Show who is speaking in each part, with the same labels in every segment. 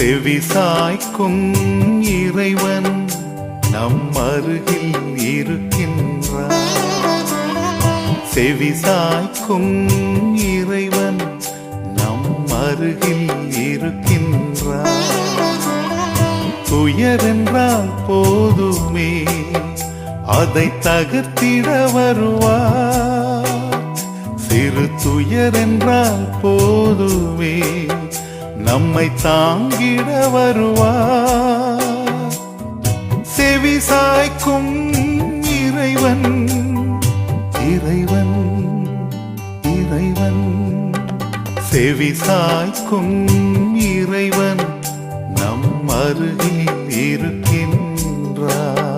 Speaker 1: செவி சாய்க்கும் இறைவன் நம் அருகில் இருக்கின்றான் செவி சாய்க்கும் இறைவன் நம் அருகில் இருக்கின்றார். துயரென்றால் போதுமே அதை தகர்த்திட வருவார். சிறு துயரென்றால் போதுமே நம்மை தாங்கிட வருவார். செவி சாய்க்கும் இறைவன் இறைவன் இறைவன். செவி சாய்க்கும் இறைவன் நம் அருகில் இருக்கின்றார்.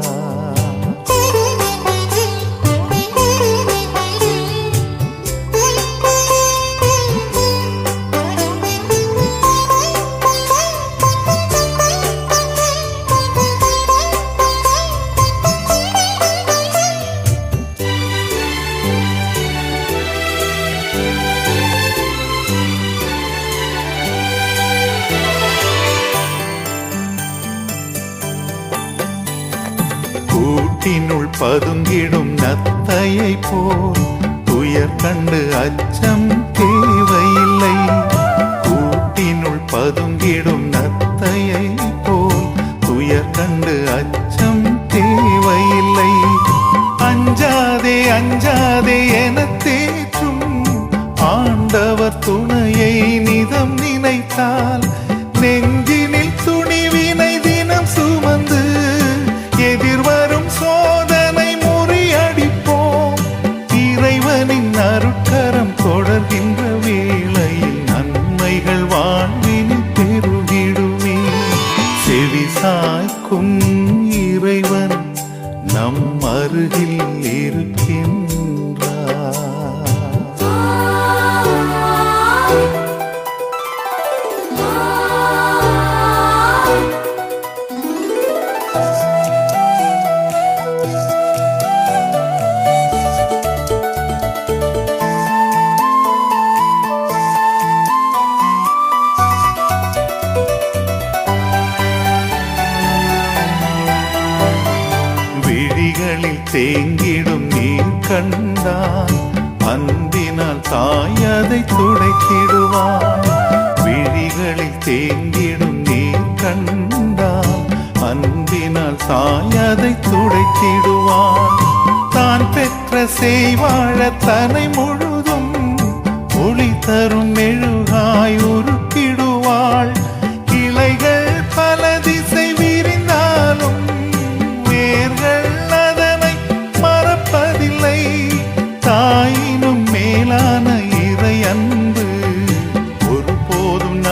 Speaker 1: கூட்டினுள் பதுங்கிடும் நத்தையை போல் துயர் கண்டு அச்சம் தேவையில்லை. கூட்டினுள் பதுங்கிடும் நத்தையை போல் துயர் கண்டு அச்சம் தேவையில்லை. அஞ்சாதே அஞ்சாதே என தேற்றும் ஆண்டவர் துணையை நிதம் நினைத்தால் நெஞ்சினில் துணிவினை சாய்க்கும் இறைவன் நம் அருகில் இருக்கின்றார். தேங்கிடும் நீர் கண்டான் அன்பினால் தாயதை துடைத்திடுவான் விழிகளில் தேங்கிடும் நீர் கண்டான் அன்பினால் தாயதை துடைத்திடுவான் தான் பெற்ற செய்வாழ தனை முழுதும் ஒளி தரும் எழு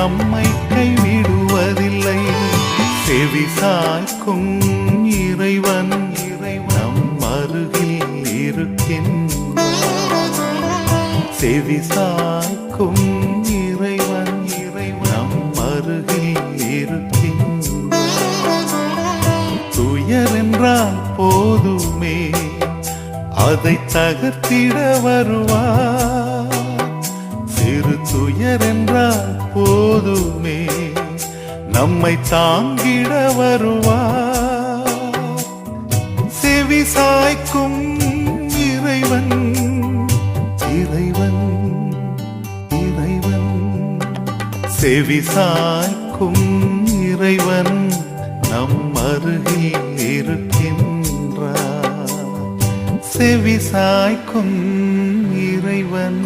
Speaker 1: நம்மை கைவிடுவதில்லை. செவி சாய்க்கும் இறைவன் இறைவன் நம் அருகில் இருக்கின்றான். செவி சாய்க்கும் இறைவன் இறைவன் அருகில் இருக்கின்றார் துயர் என்றால் போதுமே அதை தகர்த்திட வருவார் நம்மை தாங்கிட வருவார். செவி சாய்க்கும் இறைவன் இறைவன் இறைவன். செவி சாய்க்கும் இறைவன் நம் அருகில் இருக்கின்றார். செவி சாய்க்கும் இறைவன்.